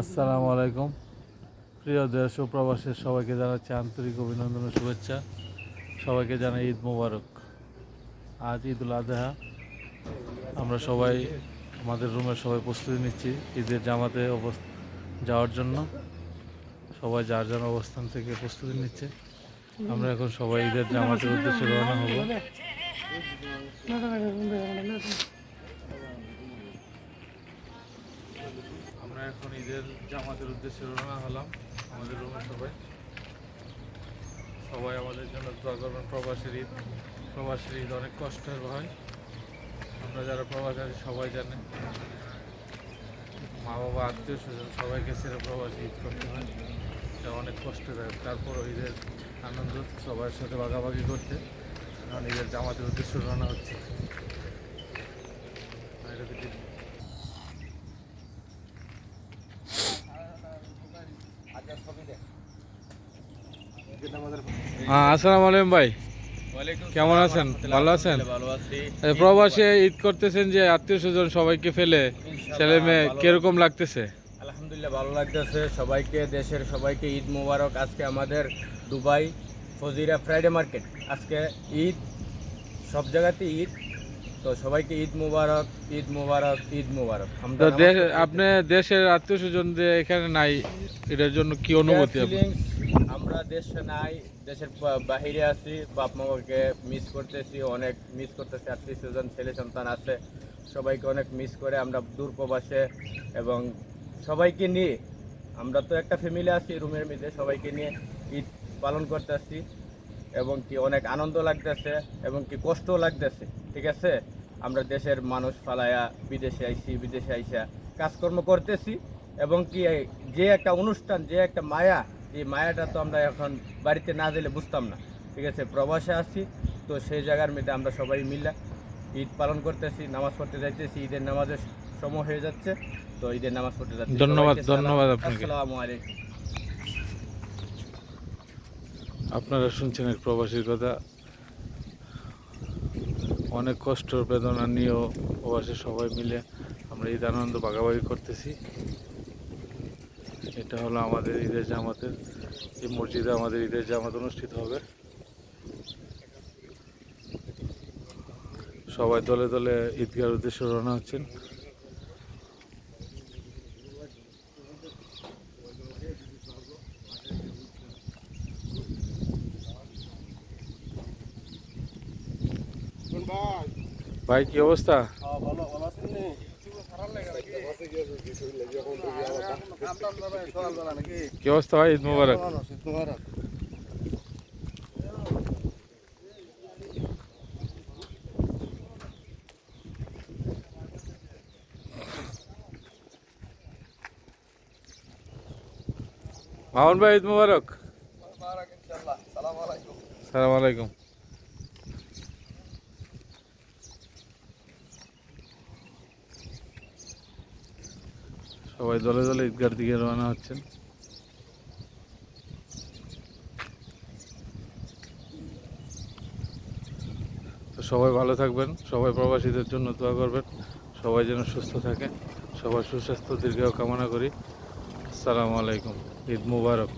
আসসালামু আলাইকুম। প্রিয় দেশ ও প্রবাসের সবাইকে জানাচ্ছি আন্তরিক অভিনন্দন ও শুভেচ্ছা। সবাইকে জানাই ঈদ মোবারক। আজ ঈদুল আজহা আমরা সবাই, আমাদের রুমের সবাই প্রস্তুতি নিচ্ছি ঈদের জামাতে যাওয়ার জন্য। সবাই যার যার অবস্থান থেকে প্রস্তুতি নিচ্ছে। আমরা এখন সবাই ঈদের জামাতের উদ্দেশ্যে রওনা হব। এখন ঈদের জামাতের উদ্দেশ্যে রওনা হলাম, আমাদের রুমের সবাই। সবাই আমাদের জন্য দোয়া করবেন, প্রবাসীর ঈদ প্রবাসীর ঈদ অনেক কষ্টের হয়। আমরা যারা প্রবাসী আছি সবাই জানে। মা বাবা আত্মীয় স্বজন সবাইকে ছেড়ে প্রবাসী ঈদ করতে হয়। এটা অনেক কষ্টদায়ক তারপর ঈদের আনন্দ সবার সাথে ভাগাভাগি করতে। কারণ ঈদের জামাতের উদ্দেশ্যে রওনা হচ্ছে। এটা আসসালামু আলাইকুম ভাই। কেমন আছেন? ভালো আছেন? আচ্ছা, প্রবাসে ঈদ করতেছেন যে আত্মীয় স্বজন সবাইকে ফেলে ছেলে মেয়ে। কীরকম লাগতেছে? আলহামদুলিল্লাহ ভালো লাগতেছে। সবাইকে দেশের সবাইকে ঈদ মোবারক। আজকে আমাদের দুবাই ফজিরা ফ্রাইডে মার্কেট। আজকে ঈদ সব জায়গাতে ঈদ। তো সবাইকে ঈদ মোবারক ঈদ মোবারক ঈদ মোবারক। আমরা দেশ আপনি দেশের আত্মীয় স্বজন যে এখানে নাই এটার জন্য কি অনুভূতি আমরা দেশে নাই, দেশের বাহিরে আছি বাপ মাকে মিস করতেছি, অনেক মিস করতেছি, আত্মীয় স্বজন, ছেলে সন্তান আছে, সবাইকে অনেক মিস করে আমরা দূর প্রবাসে এবং সবাইকে নিয়ে, আমরা তো একটা ফ্যামিলি আছি রুমের মধ্যে সবাইকে নিয়ে ঈদ পালন করতেছি এবং কি অনেক আনন্দ লাগতেছে এবং কি কষ্টও লাগতেছে, ঠিক আছে? আমরা দেশের মানুষ ফালায়া, বিদেশে আইসি বিদেশে আইসা কাজকর্ম করতেছি এবং কি যে একটা অনুষ্ঠান, যে একটা মায়া এই মায়াটা তো আমরা এখন বাড়িতে না দিলে বুঝতাম না। ঠিক আছে প্রবাসে আছি তো সেই জায়গার মধ্যে আমরা সবাই মিলে ঈদ পালন করতেছি নামাজ পড়তে যাইতেছি ঈদের নামাজের সময় হয়ে যাচ্ছে তো ঈদের নামাজ পড়তে যাচ্ছি। ধন্যবাদ, ধন্যবাদ আপনাকে। আসসালামু আলাইকুম। আপনারা শুনছেন এক প্রবাসীর কথা। অনেক কষ্ট বেদনা নিয়েও প্রবাসী সবাই মিলে আমরা ঈদ আনন্দ ভাগাভাগি করতেছি। এটা হলো আমাদের ঈদের জামাতের, এই মসজিদে আমাদের ঈদের জামাত অনুষ্ঠিত হবে। সবাই দলে দলে ঈদগার উদ্দেশ্যে রওনা হচ্ছেন। ভাই, কি অবস্থা? কি অবস্থা ভাই ঈদ মুবারক মামুন ভাই ঈদ মুবারক সালাম আলাইকুম সবাই দলে দলে ঈদগার দিকে রওনা হচ্ছেন। তো সবাই ভালো থাকবেন, সবাই প্রবাসীদের জন্য দোয়া করবেন, সবাই যেন সুস্থ থাকে, সবার সুস্বাস্থ্য দীর্ঘ কামনা করি। আসসালামু আলাইকুম, ঈদ মুবারক।